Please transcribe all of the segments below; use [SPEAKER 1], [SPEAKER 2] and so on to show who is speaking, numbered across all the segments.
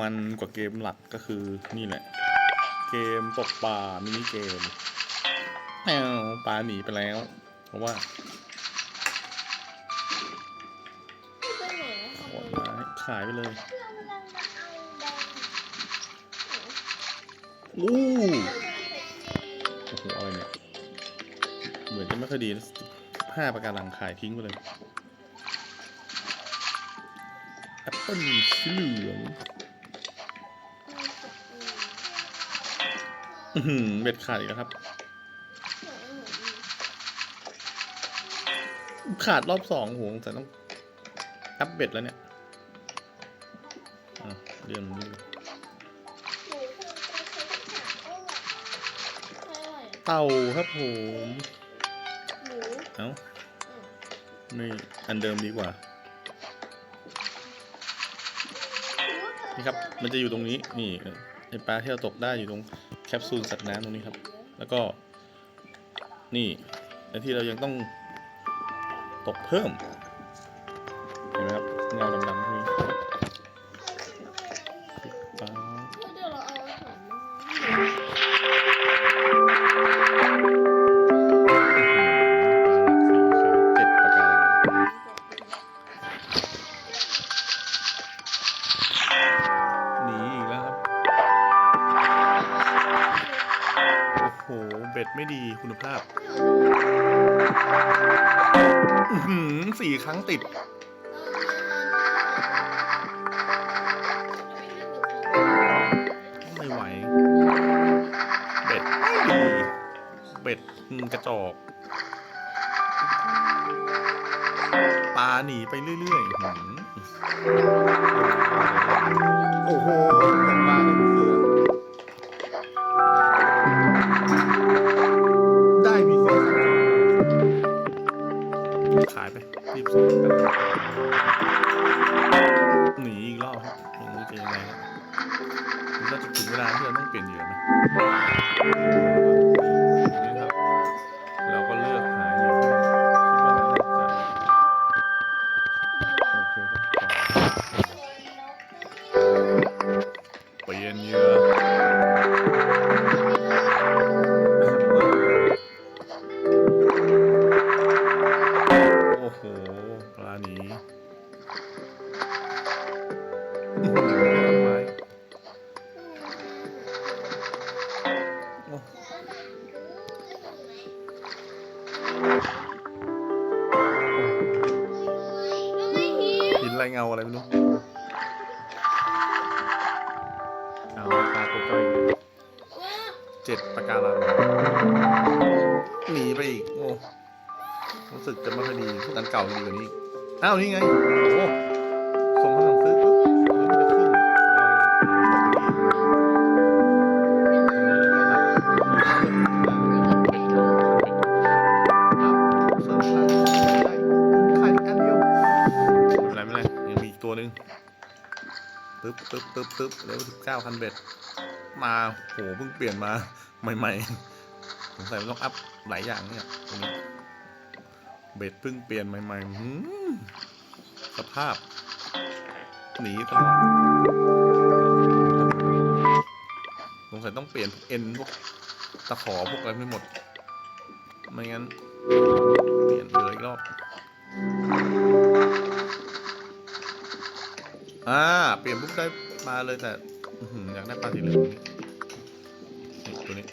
[SPEAKER 1] มันกว่าเกมหลักก็คือนี่แหละ เกมตกปลามินิเกมแอวปลาหนีไปแล้ว เพราะว่า
[SPEAKER 2] ขา
[SPEAKER 1] ยไปเลย
[SPEAKER 2] อู้
[SPEAKER 1] โอ้โหอะไรเนี่ย เหมือนจะไม่ค่อยดีนะห้าประการังขายทิ้งไปเลยแอปเปิ้ลสีเหลือง เบ็ดขาดอีกแล้วครับ ขาดรอบสองโหงแต่ต้องอัพเบ็ดแล้วเนี่ยอะเรียนนี้
[SPEAKER 2] หมูคงจะใช้ภาษาโอ้ไม่อร่อยอะ
[SPEAKER 1] เต่าครับผม
[SPEAKER 2] หมู
[SPEAKER 1] เอ้า
[SPEAKER 2] อืม
[SPEAKER 1] นี่อันเดิมดีกว่า นี่ครับ มันจะอยู่ตรงนี้ นี่ไอปลาที่เราตกได้อยู่ตรง แคปซูลสัตว์น้ำตรงนี้ครับ แล้วก็นี่ในที่เรายังต้องตกเพิ่ม เห็นไหมครับเงาดำ
[SPEAKER 2] เบ็
[SPEAKER 1] ดไม่ดีคุณภาพหือสี่ครั้งติด ไม่ไหวเบ็ดไม่ดีเบ็ดกระจอกปลาหนีไปเรื่อยๆหืมโอ้โหปลากันเสือ ลาที่เราต้องเปลี่ยนเหยื่อไหมนี่ครับเราก็เลือกหาเหยื่อที่คิดว่ามันน่าจะโอเคครับต่อเปลี่ยนเหยื่อ เงาอะไรไม่รู้เอาปลาตัวใกล้เลยเจ็ดปะการังหนีไปอีก โอ้ รู้สึกจะไม่ค่อยดีพวกนั้นเก่าดีกว่านี้อีกอ้าว นี่ไง โอ้ บปึ๊บปึ๊บปึ๊บแล้วสิบเก้าคันเบ็ดมาโหเพิ่งเปลี่ยนมาใหม่ๆสงสัยมันต้องอัพหลายอย่างเนี่ยเบ็ดเพิ่งเปลี่ยนใหม่ๆหืมสภาพหนีตลอดสงสัยต้องเปลี่ยนเอ็นพวกตะขอพวกอะไรไม่หมด ไม่งั้น เปลี่ยนเลือ ปุ๊บได้มาเลยแต่อยากได้ปลาสีเหลืองตัวนี้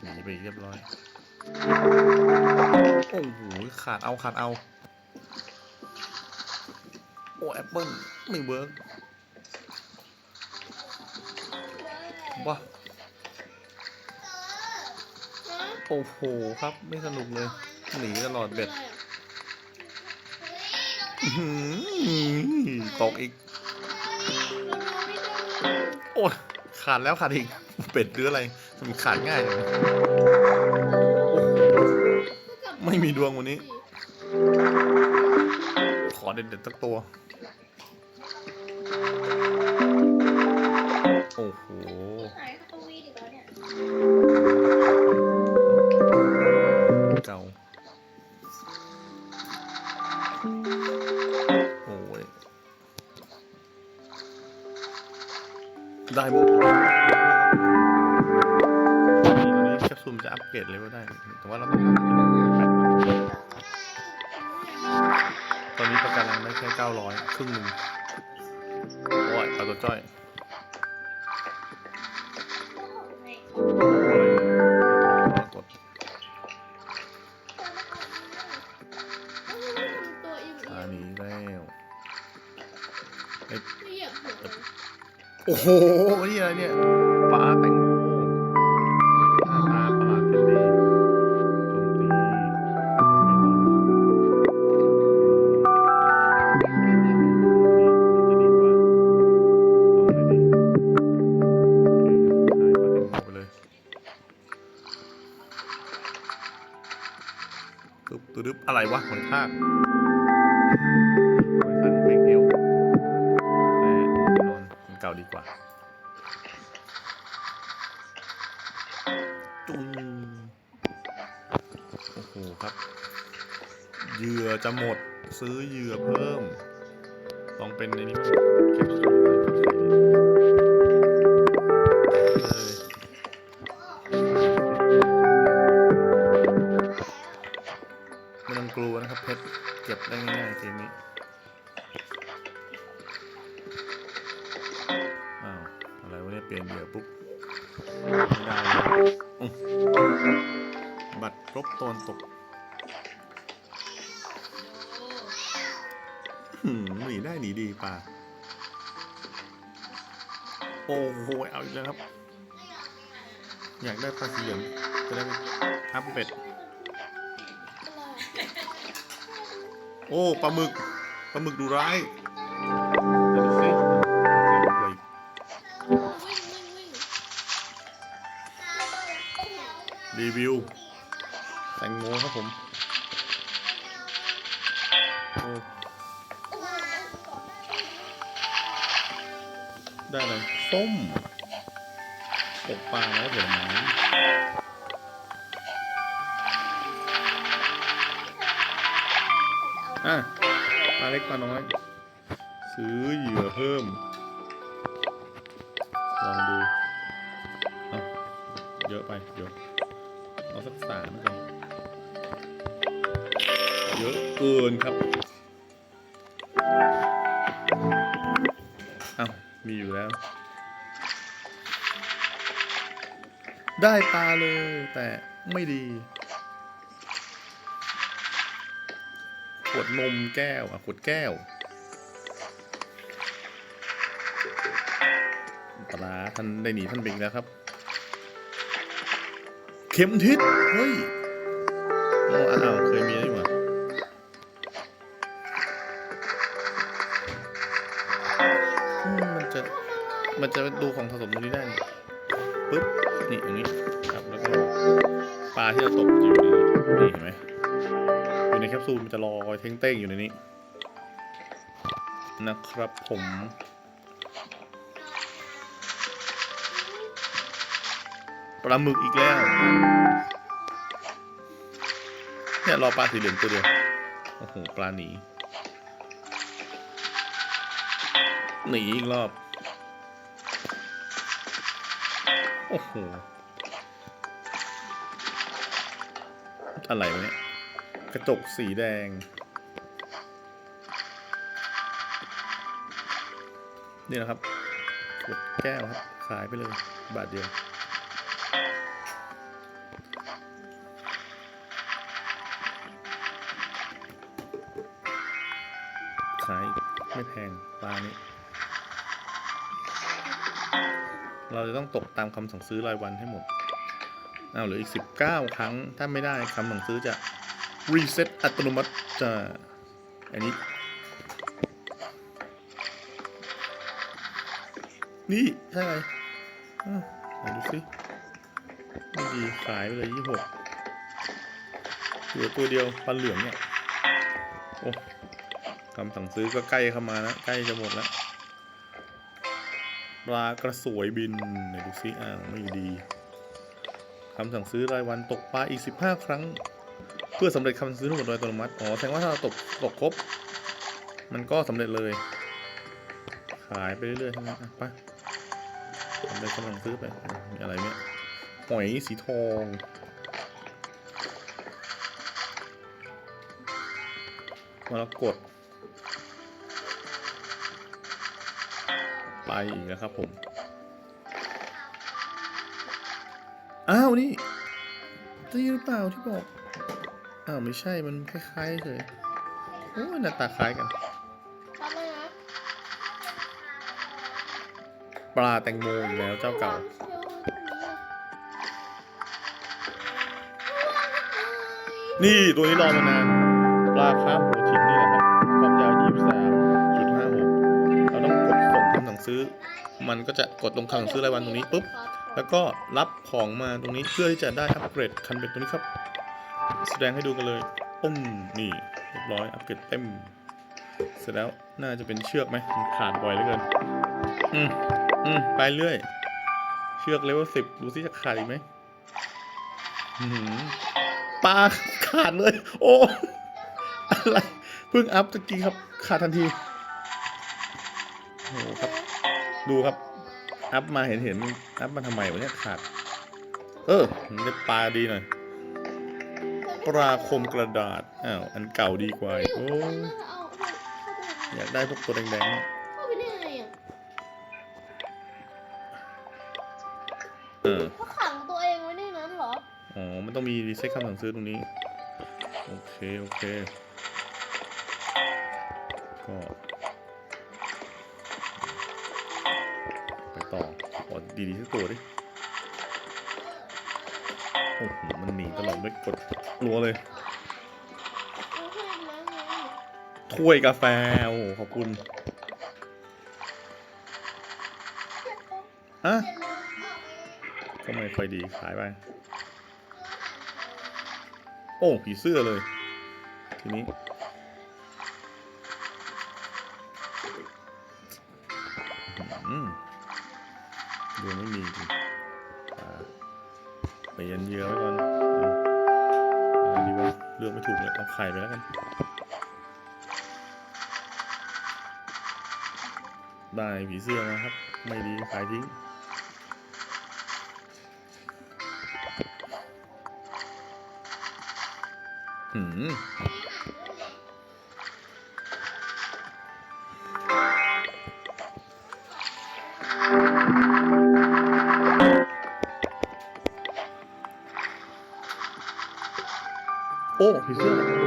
[SPEAKER 1] หนีไปเรียบร้อย โอ้โห ขาดเอาขาดเอา โอ้แอปเปิ้ลไม่เวิร์กว้าโอ้โห ครับไม่สนุกเลย หนีตลอดเบ็ด ตกอีก โอ้ยขาดแล้วขาดอีก เป็ดหรืออะไรมันขาดง่ายจังเลยไม่มีดวงวันนี้ ขอเด็ดๆสักตัว โอ้โห
[SPEAKER 2] ตัว
[SPEAKER 1] อิ่มอันนี้แล้วไอ้
[SPEAKER 2] เหยียบหัว
[SPEAKER 1] โอ้โหนี่อะไรเนี่ยปลาแตงโม ตึ๊บตึ๊บอะไรวะหอยทากหอยสันเพลงเอวแต่นอนมันเก่าดีกว่า จุ้งโอ้โหครับ เหยื่อจะหมดซื้อเหยื่อเพิ่ม ลองเป็นในนี้มั้งเก็บสูตรเล โอ้โหเอาอีกแล้วครับ อยากได้ปลาสีเหลืองจะได้ไปอัพเป็ด โอ้ปลาหมึกปลาหมึกดูร้ายเดี๋ยวดูสิเดี๋ยวดูเลยรีวิวแตงโมครับผมโอ้ได้เลย ส้มตกปลาแล้วผลไม้อะปลาเล็กปลาน้อย ซื้อเหยื่อเพิ่ม ลองดูเอาเยอะไป เดี๋ยว เอาสักสามกันเยอะเกินครับอ้าวมีอยู่แล้ว ได้ปลาเลย แต่ไม่ดี ขวดนมแก้ว อะ ขวดแก้วปลาท่านได้หนีท่านไปอีกแล้วครับ เข็มทิศเฮ้ยโอ้อ้าวเคยมีนี่หว่ามมันจะ มันจะดูของสะสมตรงนี้ได้ปึ๊บ นี่อย่างนี้ครับแล้วก็ปลาที่เราตกจะอยู่ในนี้นี่เห็นไหมอยู่ในแคปซูลมันจะลอยเท้งเต้งอยู่ในนี้ นะครับผมปลาหมึกอีกแล้ว เนี่ยรอปลาสีเหลืองตัวเดียว โอ้โห ปลาหนี หนีอีกรอบ โอ้โห อะไรวะเนี่ย กระจกสีแดง นี่นะครับขวดแก้วครับ ขายไปเลย บาทเดียวขายไม่แพงปลานี้ เราจะต้องตกตามคำสั่งซื้อรายวันให้หมดเอาหลืออีก 19 ครั้งถ้าไม่ได้คำสั่งซื้อจะรีเซ็ตอัตโนมัติจะอันนี้ นี่ ใช่ไหมอะไหนดูสิไม่ดีขายไปเลย26เหลือตัวเดียวปลาเหลืองเนี่ย โอ้คำสั่งซื้อก็ใกล้เข้ามาแล้วใกล้จะหมดแล้ว ปลากระสวยบินไหนดูซิอ่างไม่ดีคำสั่งซื้อรายวันตกปลาอีก 15 ครั้ง เพื่อสำเร็จคำสั่งซื้อทั้งหมดโดยอัตโนมัติ อ๋อ แสดงว่าถ้าเราตกตกครบ มันก็สำเร็จเลย ขายไปเรื่อยๆใช่ไหมไปทำได้กำลังซื้อไป มีอะไรเนี่ยหอยสีทองมรกต ไปอีกแล้วครับผม อ้าวนี่ตีหรือเปล่าที่บอก อ้าวไม่ใช่มันคล้ายๆเฉยโอ้หน้าตาคล้ายกัน ปลาแตงโมอีกแล้วเจ้าเก่า นี่ตัวนี้รอมานาน ปลาครับ มันก็จะกดลงคำสั่งซื้อรายวันตรงนี้ปุ๊บ แล้วก็รับของมาตรงนี้เพื่อที่จะได้อัปเกรดคันเบ็ดตัวนี้ครับ แสดงให้ดูกันเลยปุ้มนี่เรียบร้อยอัปเกรดเต็ม เสร็จแล้วน่าจะเป็นเชือกไหมมันขาดบ่อยเหลือเกิน อืมอืมไปเรื่อย เชือกเลเวลสิบดูซิจะขาดอีกไหมหือปลาขาดเลย โอ้อะไรเพิ่งอัพตะกี้ครับ ขาดทันทีโอ้ครับ ดูครับ อัพมาเห็นเห็นอัพมาทำไมวะเนี่ยขาด เออมันได้ปลาดีหน่อย ปลาคมกระดาษ อ้าว อันเก่าดีกว่าอีกโอ้ยอยากได้พวกตัวแดงๆ
[SPEAKER 2] เข้าไปได้ไงอะ
[SPEAKER 1] เออ
[SPEAKER 2] เขาขังตัวเองไว้ในนั้นเหรอ
[SPEAKER 1] อ๋อ มันต้องมีรีเซ็ตคำสั่งซื้อตรงนี้ โอเค โอเค ก็ ต่อขอดีๆสักตัวดิโอ้โหมันหนีตลอดไม่กดรัวเลย ถ้วยกาแฟโอ้ขอบคุณฮะก็ไม่ค่อยดีขายไป โอ้ผีเสื้อเลย ทีนี้อืม ดวงไม่มีอ่าไปยันเยือไว้ก่อนอาอะไรดีวะเลือกไม่ถูกเลยเอาไข่ไปแล้วกัน ได้ผีเสื้อมาครับ ไม่ดีขายทิ้งหืม โอ้ผีเ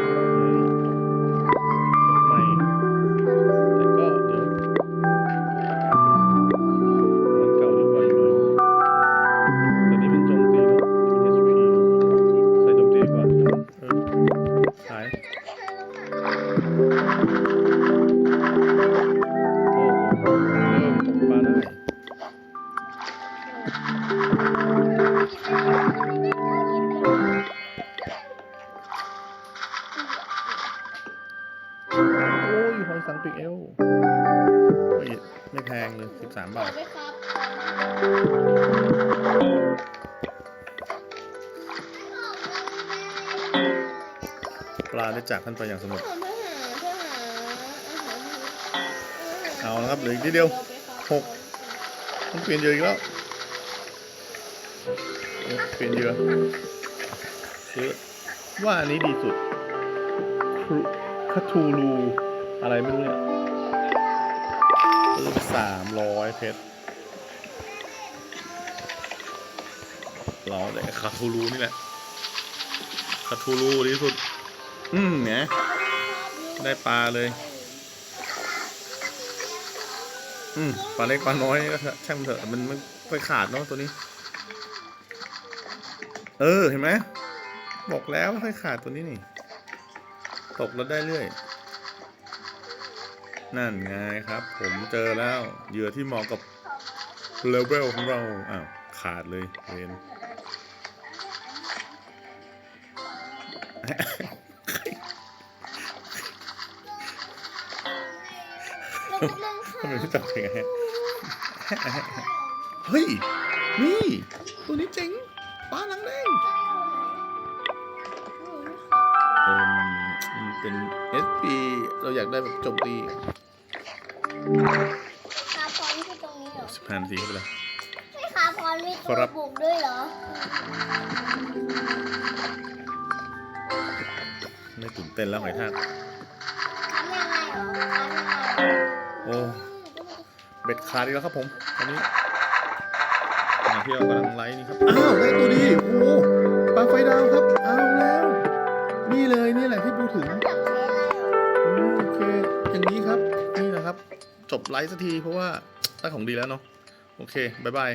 [SPEAKER 1] ปลาได้จากท่านไปอย่างสงบ
[SPEAKER 2] ทหารทหารทหารอาหาร
[SPEAKER 1] เอาละครับเหลืออีกนิดเดียวหกต้องเปลี่ยนเหยื่ออีกแล้วเอ๊ะเปลี่ยนเหยื่อซื้อว่าอันนี้ดีสุดครูคาทูลูอะไรไม่รู้เนี่ยซื้อสามร้อยเพชรเราได้คาทูลูนี่แหละคาทูลูดีสุด อืมเนี่ยได้ปลาเลย อืมปลาเล็กปลาน้อยก็เถอะช่างเถอะมันไม่ค่อยขาดเนาะตัวนี้ เออเห็นไหมบอกแล้วไม่ค่อยขาดตัวนี้นี่ ตกแล้วได้เรื่อย นั่นไงครับ ผมเจอแล้วเหยื่อที่เหมาะกับเลเวลของเราอ้าวขาดเลยเวน ไมไม่จับยังไงเฮ้ย นี่ ตัวนี้เจ๋งปลาหลังแดงเออมันเป็น SP เราอยากได้แบบโจมตี
[SPEAKER 2] ตาฟอนคือตรงนี้เหรอ
[SPEAKER 1] สิบห้านาทีเข้าไปเลย
[SPEAKER 2] ใช่พรมีตั
[SPEAKER 1] ควรับ
[SPEAKER 2] บุกด้วยเหรอ
[SPEAKER 1] ไม่ตื่นเต้นแล้วหอยทาก
[SPEAKER 2] ทำยังไงเหรอทำยังไงเหรอ
[SPEAKER 1] โอ้เบ็ดขาดอีกแล้วครับผมตอนนี้ขณะที่เรากำลังไลฟ์นี่ครับ อ้าวได้ตัวดี โอ้โหปลาไฟดาวครับ เอาแล้ว นี่เลยนี่แหละที่พูดถึง
[SPEAKER 2] จับใช้อะไรเหรอ
[SPEAKER 1] อืมโอเค อย่างนี้ครับ นี่นะครับ จบไลฟ์สักทีเพราะว่าได้ของดีแล้วเนาะ โอเค บ๊ายบาย